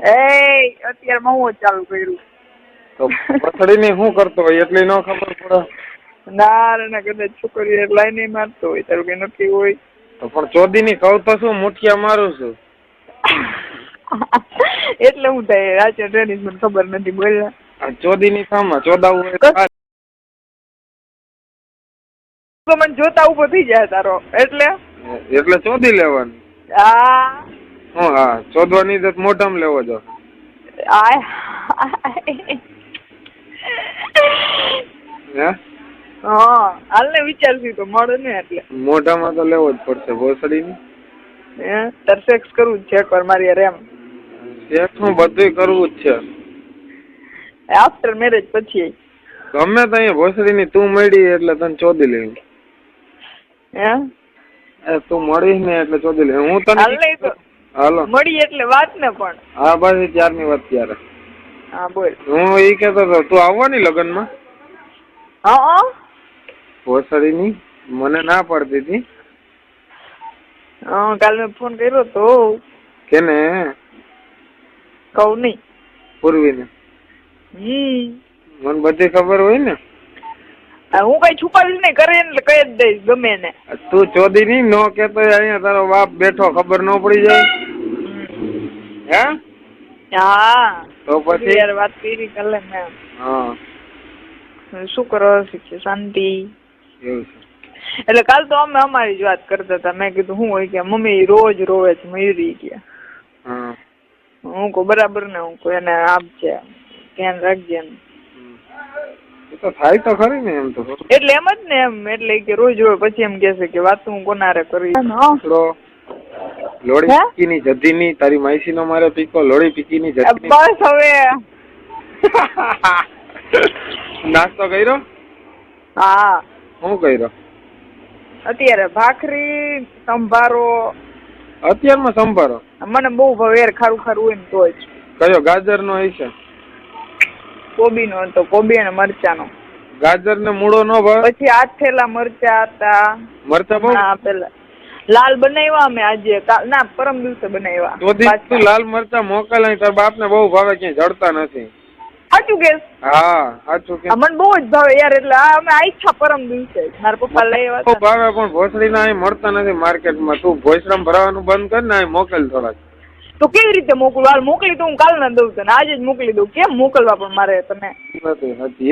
એ અત્યારમાં હું જ ચાલુ કર્યું. તો પથડીની શું કરતો હોય એટલી ન ખબર પડે? ના ના કદાચ છોકરી લાઈ મારતો હોય તારું કઈ નક્કી હોય. તો પણ ચોદીની કહું તો શું મુઠિયા મારું છું? એટલે હું થાય રાજ્ય ટ્રેનિંગ મને ખબર નથી બોલ્યા આ ચોદીની સામા ચોદાવું હોય મને જોતા ઊભો થઈ જાય તારો એટલે? એટલે ચોદી લેવાનું. હું હા ચોદવાની તો મોઢામાં લેવો જો. આય હે? હાલ ને વિચારશું તો મળે ને એટલે. મોઢામાં તો લેવો જ પડશે ભોસડીની. હે તાર સેક્સ કરવું જ છે એકવાર મારી હારે એમ. હું બધુંય કરવું જ છે. આફ્ટર મેરેજ પછી. ગમે તો અહીંયા ભોસડીની તું મળી એટલે તને ચોદી લેવી હે? તું મળી ને એટલે ચોદી લેવી હું તને હાલ. મળી એટલે વાત ને પણ. હા બસ ત્યારની વાત ત્યારે. હા બોલ. હું એ કહેતો હતો તું આવવાની લગ્નમાં? હા ભોસડીની મને ના પડતી હતી. હા કાલ મેં ફોન કર્યો તો. કેને? કહું નહીં પૂર્વીને. હમ મને બધી ખબર હોય ને. હું કઈ છુપાવીશ નહીં કરે એટલે કહી જ દઈશ ગમે ને. તું ચોદી નહીં નો કેતો અહીંયા તારો બાપ બેઠો ખબર ન પડી જાય. હે? હા. તો પછી? યાર વાત કરી કાલે મેં. હા. શું કરો શીખે શાંતિ? એટલે કાલ તો અમે અમારી જ વાત કરતા હતા. મેં કીધું હું હોય કે મમ્મી રોજ રોવે છે મયુરી ગયા હું. કહું બરાબર ને હું કહું એને આપજે ધ્યાન રાખજે તો થાય તો ખરી ને એમ તો. એટલે એમ જ ને એમ એટલે કે રોજ રોજ પછી એમ કહેશે કે વાત હું કોનારે કરી. લોડી પીકીની જધીની તારી માઈસી નો મારે પીકો લોડી પીકીની જધીની. બસ હવે. નાસ્તો કર્યો? હા. હું કર્યો? અત્યારે ભાખરી સંભારો. અત્યારમાં સંભારો? મને બહુ ભવેર ખારું ખારું હોય ને તો જ. કયો ગાજર નો હશે કોબીનો હતો કોબી અને મરચાનો. ગાજર ને મૂળો નો ભાવ પછી આથેલા મરચા હતા. મરચા બહુ ના પેલા. લાલ બનાવ્યા અમે આજે. ના પરમ દિવસે બનાવ્યા. તું લાલ મરચા મોકલે તાર બાપ ને બહુ ભાવે ક્યાંય જડતા નથી. સાચું કે? હા સાચું કે. મને બહુ જ ભાવે યાર એટલે આ અમે ઈચ્છા પરમ દિવસે. મારા પપ્પા લઈ આવ્યા ભાવે પણ ભોસડી ના મળતા નથી માર્કેટમાં. તું ભોસરામ ભરાવાનું બંધ કર ને મોકલ થોડાક. તો કેવી રીતે મોકલું? હાલ મોકલી તો હું કાલ ના દઉં તને. આજે જ મોકલી દઉં. કેમ મોકલવા પણ મારે તને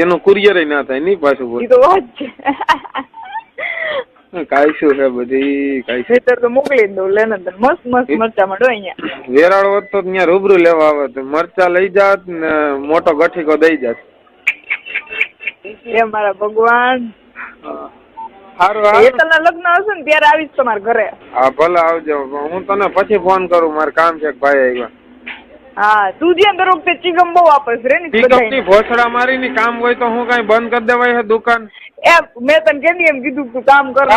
એનું કુરિયર ના થાય નહીં પાછું એ તો વાત છે. કાંઈ શું છે બધી કાંઈ શું? ખેતર તો મોકલી દઉં લેને તને મસ્ત મસ્ત મરચા મળો અહીંયા. વેરાળ હોત તો ત્યાં રૂબરૂ લેવા આવે તો મરચા લઈ જાત ને મોટો ગઠીકો દઈ જાત. એ મારા ભગવાન. સારું લગ્ન હશે ને ત્યારે આવીશ તમારા ઘરે. હા ભલે આવજો. હું તને પછી ફોન કરું મારે કામ છે ભાઈ આવ્યા. હા તું જ્યાં દર વખતે ચીગમ બહુ વાપસ રે ને ની ભોસડા મારી ની કામ હોય તો હું કઈ બંધ કરી દેવાય છે દુકાન? એ મેં તને કેદી એમ કીધું તું કામ કર.